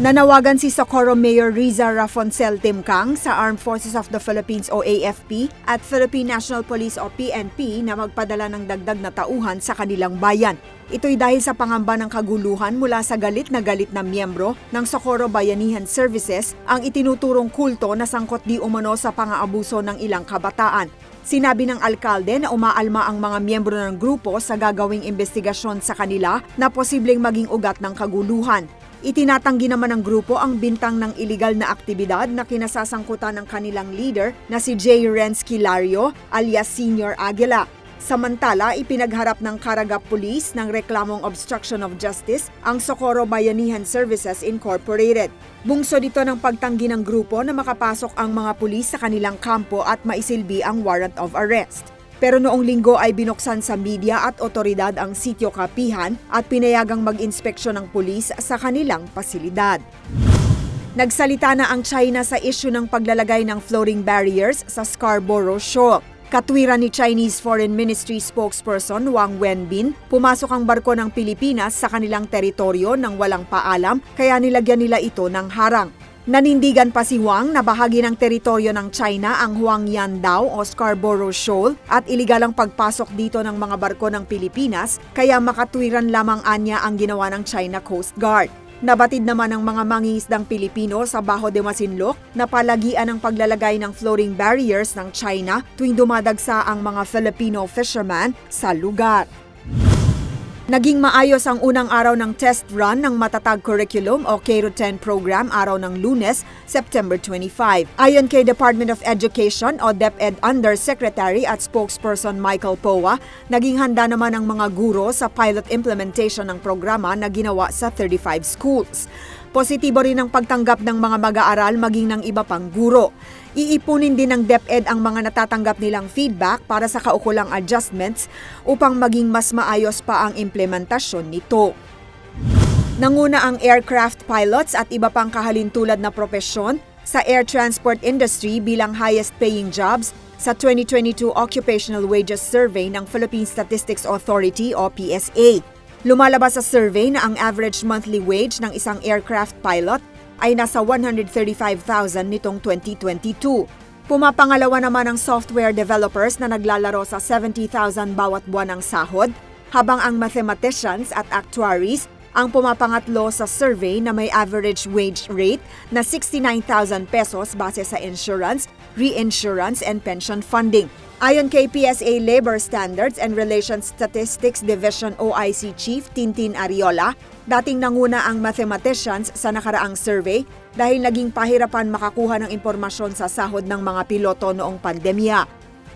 Nanawagan si Socorro Mayor Riza Rafoncel Timkang sa Armed Forces of the Philippines o AFP at Philippine National Police o PNP na magpadala ng dagdag na tauhan sa kanilang bayan. Ito'y dahil sa pangamba ng kaguluhan mula sa galit na galit na miyembro ng Socorro Bayanihan Services ang itinuturong kulto na sangkot di umano sa pang-aabuso ng ilang kabataan. Sinabi ng alkalde na umaalma ang mga miyembro ng grupo sa gagawing investigasyon sa kanila na posibleng maging ugat ng kaguluhan. Itinatanggi naman ng grupo ang bintang ng iligal na aktibidad na kinasasangkutan ng kanilang leader na si J. Renz Kilario alias Senior Aguila. Samantala, ipinagharap ng Karagap Police ng reklamong obstruction of justice ang Socorro Bayanihan Services Incorporated. Bungso dito ng pagtanggi ng grupo na makapasok ang mga pulis sa kanilang kampo at maisilbi ang warrant of arrest. Pero noong linggo ay binuksan sa media at otoridad ang sitio kapihan at pinayagang mag-inspeksyon ng pulis sa kanilang pasilidad. Nagsalita na ang China sa issue ng paglalagay ng floating barriers sa Scarborough Shoal. Katwiran ni Chinese Foreign Ministry spokesperson Wang Wenbin, pumasok ang barko ng Pilipinas sa kanilang teritoryo ng walang paalam kaya nilagyan nila ito ng harang. Nanindigan pa si Wang na bahagi ng teritoryo ng China ang Huangyan Dao o Scarborough Shoal at iligal ang pagpasok dito ng mga barko ng Pilipinas kaya makatwiran lamang anya ang ginawa ng China Coast Guard. Nabatid naman ng mga mangingisdang Pilipino sa Baho de Masinloc na palagian ang paglalagay ng floating barriers ng China tuwing dumadagsa ang mga Filipino fishermen sa lugar. Naging maayos ang unang araw ng test run ng Matatag Curriculum o K-10 program araw ng lunes, September 25. Ayon kay Department of Education o DepEd Undersecretary at spokesperson Michael Poa, naging handa naman ang mga guro sa pilot implementation ng programa na ginawa sa 35 schools. Positibo rin ang pagtanggap ng mga mag-aaral maging ng iba pang guro. Iipunin din ng DepEd ang mga natatanggap nilang feedback para sa kaukulang adjustments upang maging mas maayos pa ang implementasyon nito. Nanguna ang aircraft pilots at iba pang kahalintulad na propesyon sa air transport industry bilang highest paying jobs sa 2022 Occupational Wages Survey ng Philippine Statistics Authority o PSA. Lumalabas sa survey na ang average monthly wage ng isang aircraft pilot ay nasa 135,000 nitong 2022. Pumapangalawa naman ang software developers na naglalaro sa 70,000 bawat buwan ng sahod, habang ang mathematicians at actuaries ang pumapangatlo sa survey na may average wage rate na 69,000 pesos base sa insurance, reinsurance, and pension funding. Ayon kay PSA Labor Standards and Relations Statistics Division OIC Chief Tintin Ariola, dating nanguna ang mathematicians sa nakaraang survey dahil naging pahirapan makakuha ng impormasyon sa sahod ng mga piloto noong pandemya.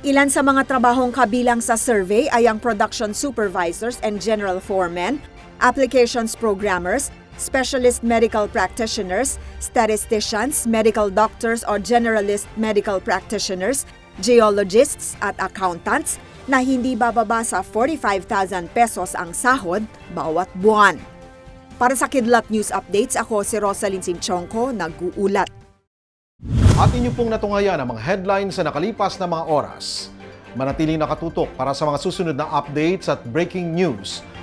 Ilan sa mga trabahong kabilang sa survey ay ang production supervisors and general foremen, applications programmers, specialist medical practitioners, statisticians, medical doctors or generalist medical practitioners, geologists at accountants na hindi bababa sa 45,000 pesos ang sahod bawat buwan. Para sa Kidlat News Updates, ako si Rosalyn Sinchonko, nag-uulat. At inyo pong natungayan ang mga headlines sa nakalipas na mga oras. Manatiling nakatutok para sa mga susunod na updates at breaking news.